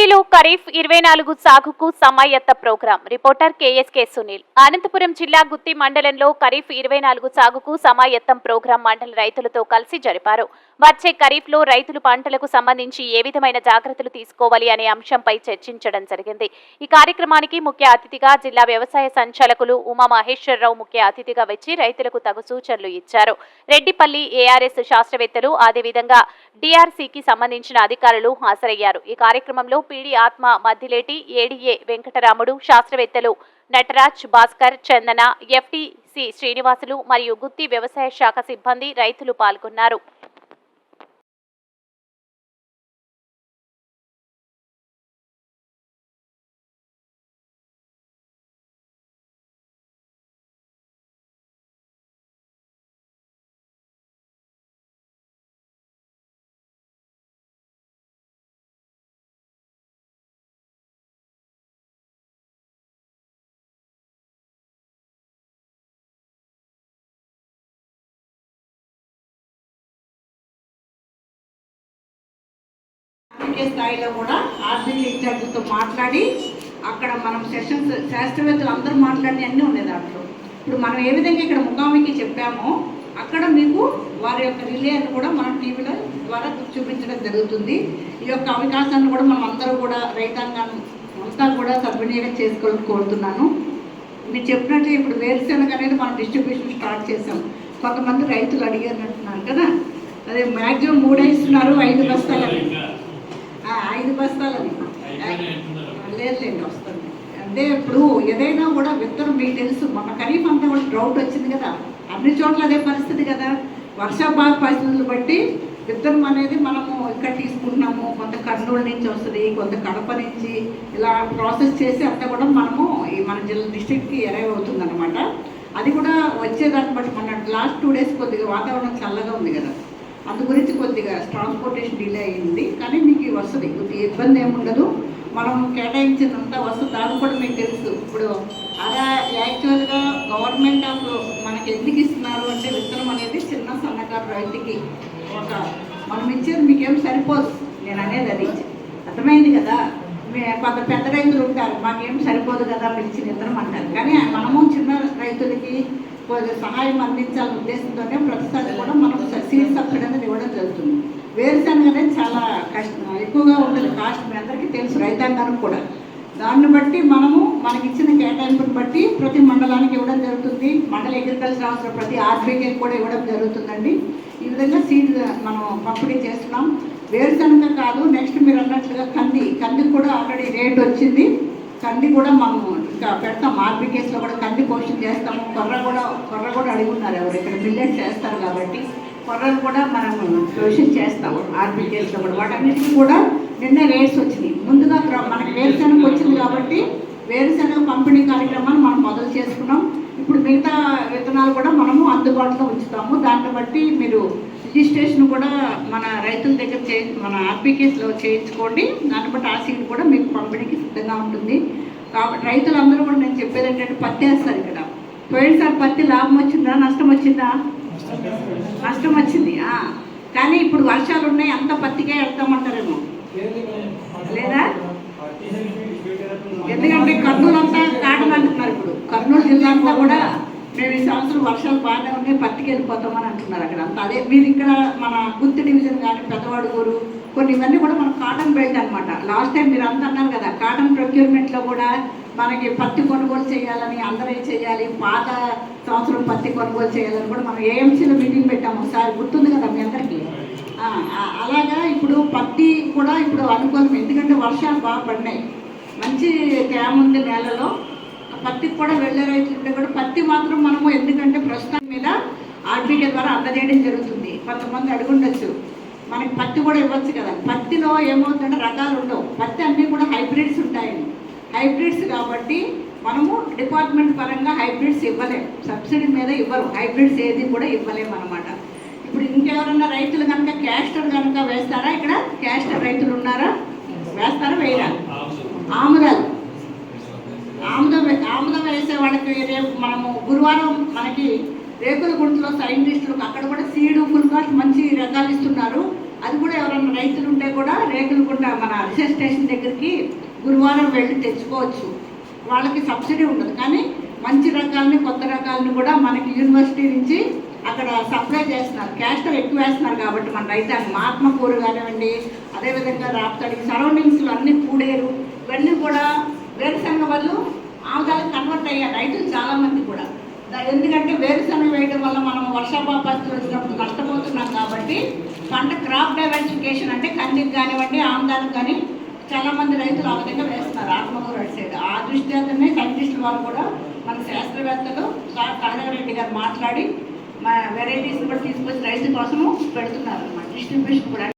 ఏపీలో ఖరీఫ్ ఇరవై నాలుగు సాగుకు సమాయత్త program. Reporter KSK Sunil. Anantapuram జిల్లా గుత్తి మండలంలో ఖరీఫ్ ఇరవై నాలుగు సాగుకు సమాయత్తం ప్రోగ్రాం మండల రైతులతో కలిసి జరిపారు. వచ్చే ఖరీఫ్లో రైతులు పంటలకు సంబంధించి ఏ విధమైన జాగ్రత్తలు తీసుకోవాలి అనే అంశంపై చర్చించడం జరిగింది. ఈ కార్యక్రమానికి ముఖ్య అతిథిగా జిల్లా వ్యవసాయ సంచాలకులు ఉమా మహేశ్వరరావు ముఖ్య అతిథిగా వచ్చి రైతులకు తగు సూచనలు ఇచ్చారు. రెడ్డిపల్లి ఏఆర్ఎస్ శాస్త్రవేత్తలు అదేవిధంగా డిఆర్సీకి సంబంధించిన అధికారులు హాజరయ్యారు. ఈ కార్యక్రమంలో పీడి ఆత్మ మద్దిలేటి ఏడీఏ వెంకటరాముడు శాస్త్రవేత్తలు నటరాజ్ భాస్కర్ చందన ఎఫ్టిసి శ్రీనివాసులు మరియు గుత్తి వ్యవసాయ శాఖ సిబ్బంది రైతులు పాల్గొన్నారు. ఆరోగ్య స్థాయిలో కూడా ఆర్థిక ఇన్ఛార్జితో మాట్లాడి అక్కడ మనం సెషన్స్ శాస్త్రవేత్తలు అందరూ మాట్లాడిన అన్నీ ఉన్నాయి దాంట్లో. ఇప్పుడు మనం ఏ విధంగా ఇక్కడ ముఖామికి చెప్పామో అక్కడ మీకు వారి యొక్క రిలేని కూడా మనం టీవీలో ద్వారా చూపించడం జరుగుతుంది. ఈ యొక్క అవకాశాన్ని కూడా మనం అందరూ కూడా రైతాంగం అంతా కూడా సద్వినియోగం చేసుకోవాలని కోరుతున్నాను. మీరు చెప్పినట్టు ఇప్పుడు వేరుశెనగ అనేది మనం డిస్ట్రిబ్యూషన్ స్టార్ట్ చేసాం కొంతమంది రైతులు అడిగారు అంటున్నారు కదా. అదే మ్యాక్సిమం మూడేస్తున్నారు ఐదు బస్తాలు. ఆ, ఐదు బస్తాలని లేదు లేదు వస్తుంది. అంటే ఇప్పుడు ఏదైనా కూడా విత్తనం మీకు తెలుసు మన ఖరీఫ్ అంతా కూడా డ్రౌట్ వచ్చింది కదా. అన్ని చోట్ల అదే పరిస్థితి కదా. వర్షాభావ పరిస్థితులు బట్టి విత్తనం అనేది మనము ఇక్కడ తీసుకుంటున్నాము. కొంత కర్నూలు నుంచి వస్తుంది కొంత కడప నుంచి ఇలా ప్రాసెస్ చేసి అంతా కూడా మనము ఈ మన జిల్లా డిస్ట్రిక్ట్కి ఎరైవ్ అవుతుంది అనమాట అది కూడా వచ్చేదాన్ని బట్టి మన లాస్ట్ టూ డేస్ కొద్దిగా వాతావరణం చల్లగా ఉంది కదా. అందు గురించి కొద్దిగా ట్రాన్స్పోర్టేషన్ డిలే అయింది. కానీ వస్తుంది ఇబ్బంది ఏముండదు. మనం కేటాయించినంత వస్తుంది దాని కూడా మీకు తెలుసు. ఇప్పుడు అలా యాక్చువల్గా గవర్నమెంట్ ఆఫ్ మనకి ఎందుకు ఇస్తున్నారు అంటే విత్తనం అనేది చిన్న సన్నకారు రైతుకి ఒక మనం ఇచ్చేది మీకేం సరిపోదు. నేను అనేది అది. అర్థమైంది కదా? కొంత పెద్ద రైతులు ఉంటారు. మాకేం సరిపోదు కదా మీరు ఇచ్చిన విత్తనం అంటారు. కానీ మనము చిన్న రైతులకి సహాయం అందించాలనే ఉద్దేశంతోనే ప్రతిసారి కూడా మనం సీడ్ సబ్సిడీ అనేది ఇవ్వడం జరుగుతుంది. వేరుశనగ అనేది చాలా కష్టం ఎక్కువగా ఉంటుంది కాస్ట్ మీ అందరికీ తెలుసు రైతాంగానికి కూడా. దాన్ని బట్టి మనము మనకి ఇచ్చిన కేటాయింపుని బట్టి ప్రతి మండలానికి ఇవ్వడం జరుగుతుంది. మండల అగ్రికల్చర్ అవసరం ప్రతి ఆర్బీకే కూడా ఇవ్వడం జరుగుతుందండి. ఈ విధంగా సీడ్ మనం పంపిణీ చేస్తున్నాం. వేరుశనగ కాదు నెక్స్ట్ మీరు అన్నట్లుగా కంది. కందికి కూడా ఆల్రెడీ రేట్ వచ్చింది. కంది కూడా మనం ఇంకా పెడతాం. ఆర్బీకేస్లో కూడా కంది పోషణ చేస్తాము కొర్ర కూడా కొర్ర కూడా అడిగి ఉన్నారు ఎవరు. ఇక్కడ మిల్లెట్ చేస్తారు కాబట్టి కొర్రలు కూడా మనం పోషన్ చేస్తాము ఆర్బీకేస్లో కూడా. వాటన్నిటికీ కూడా నిన్న రేట్స్ వచ్చినాయి. ముందుగా మనకి వేరుశనగ వచ్చింది కాబట్టి వేరుశనగ పంపిణీ కార్యక్రమాన్ని మనం మొదలు చేసుకున్నాం. ఇప్పుడు మిగతా విత్తనాలు కూడా మనము అందుబాటులో ఉంచుతాము. దాన్ని బట్టి మీరు రిజిస్ట్రేషన్ కూడా మన రైతుల దగ్గర చే మన ఆర్పీకేస్లో చేయించుకోండి. దాన్ని బట్టి ఆ సీడ్ కూడా మీకు పంపిణీకి సిద్ధంగా ఉంటుంది. కాబట్టి రైతులందరూ కూడా నేను చెప్పేది ఏంటంటే పత్తి వేస్తారు ఇక్కడ. పోయినసారి పత్తి లాభం వచ్చిందా నష్టం వచ్చిందా? నష్టం వచ్చింది. కానీ ఇప్పుడు వర్షాలు ఉన్నాయి అంత పత్తికే వెళ్తామంటారేమో లేదా? ఎందుకంటే కర్నూలు అంతా కాటన్ అంటున్నారు ఇప్పుడు. కర్నూలు జిల్లా అంతా కూడా మేము ఈ సంవత్సరం వర్షాలు బాగానే ఉన్నాయి పత్తికి వెళ్ళిపోతామని అంటున్నారు అక్కడ. అంతా అదే మీరు ఇక్కడ మన గుత్తి డివిజన్ కానీ పెద్దవాడుగూరు కొన్ని ఇవన్నీ కూడా మన కాటన్ బెల్ట్ అనమాట లాస్ట్ టైం మీరు అంత అన్నారు కదా కాటన్ ప్రొక్యూర్మెంట్లో కూడా మనకి పత్తి కొనుగోలు చేయాలని అందరూ చేయాలి? పాత సంవత్సరం పత్తి కొనుగోలు చేయాలని కూడా మనం ఏఎంసీలో మీటింగ్ పెట్టాము. ఒకసారి గుర్తుంది కదా మీ అందరికీ? అలాగా ఇప్పుడు పత్తి కూడా ఇప్పుడు అనుకూలం ఎందుకంటే వర్షాలు బాగా పడినాయి. మంచి తేమ ఉంది నేలలో. పత్తికి కూడా వెళ్ళే రైతులు ఉంటే కూడా పత్తి మాత్రం మనము ఎందుకంటే ప్రస్తుతం మీద ఆర్బీకే ద్వారా అందజేయడం జరుగుతుంది. కొంతమంది అడుగుండొచ్చు మనకి పత్తి కూడా ఇవ్వచ్చు కదా. పత్తిలో ఏమవుతుందంటే రకాలు ఉండవు. పత్తి అన్నీ కూడా హైబ్రిడ్స్ ఉంటాయండి. హైబ్రిడ్స్ కాబట్టి మనము డిపార్ట్మెంట్ పరంగా హైబ్రిడ్స్ ఇవ్వలేం. సబ్సిడీ మీద ఇవ్వరు. హైబ్రిడ్స్ ఏది కూడా ఇవ్వలేము అనమాట ఇప్పుడు ఇంకెవరన్నా రైతులు కనుక క్యాస్టర్ కనుక వేస్తారా? ఇక్కడ క్యాస్టర్ రైతులు ఉన్నారా? వేస్తారా? వేయరా? ఆముదాలు. ఆముదం వేసే వాళ్ళకి రేపు మనము గురువారం మనకి రేకుల గుంటలో సైంటిస్టులకు అక్కడ కూడా సీడు ఫుల్ కాస్ట్ మంచి రకాలు ఇస్తున్నారు. అది కూడా ఎవరైనా రైతులు ఉంటే కూడా రేకుల గుంట మన రిసర్చ్ స్టేషన్ దగ్గరికి గురువారం వెళ్ళి తెచ్చుకోవచ్చు. వాళ్ళకి సబ్సిడీ ఉండదు. కానీ మంచి రకాలని కొత్త రకాలని కూడా మనకి యూనివర్సిటీ నుంచి అక్కడ సప్లై చేస్తున్నారు. క్యాస్టర్ ఎక్కువ వేస్తున్నారు కాబట్టి మన రైతాంగం. ఆత్మకూరు కానివ్వండి అదేవిధంగా రాప్తాడి సరౌండింగ్స్లో అన్ని కూడేరు ఇవన్నీ కూడా వేరుశనగ వాళ్ళు ఆముదాలకు కన్వర్ట్ అయ్యారు రైతులు చాలామంది కూడా. ఎందుకంటే వేరుశనగ వేయడం వల్ల మనం వర్షాపాపాస్తులు వచ్చినప్పుడు నష్టపోతున్నాం కాబట్టి పంట క్రాప్ డైవర్సిఫికేషన్ అంటే కందికి కానివ్వండి ఆముదాలకు కానీ చాలామంది రైతులు ఆ విధంగా వేస్తున్నారు ఆత్మకూరు అటు సైడ్ ఆ దృష్ట్యాతనే సైంటిస్టులు వాళ్ళు కూడా మన శాస్త్రవేత్తలు సార్ కనగరెడ్డి గారు మాట్లాడి మా వెరైటీస్ కూడా తీసుకొచ్చి రైతు కోసము పెడుతున్నారు అన్నమాట డిస్ట్రిబ్యూషన్ కూడా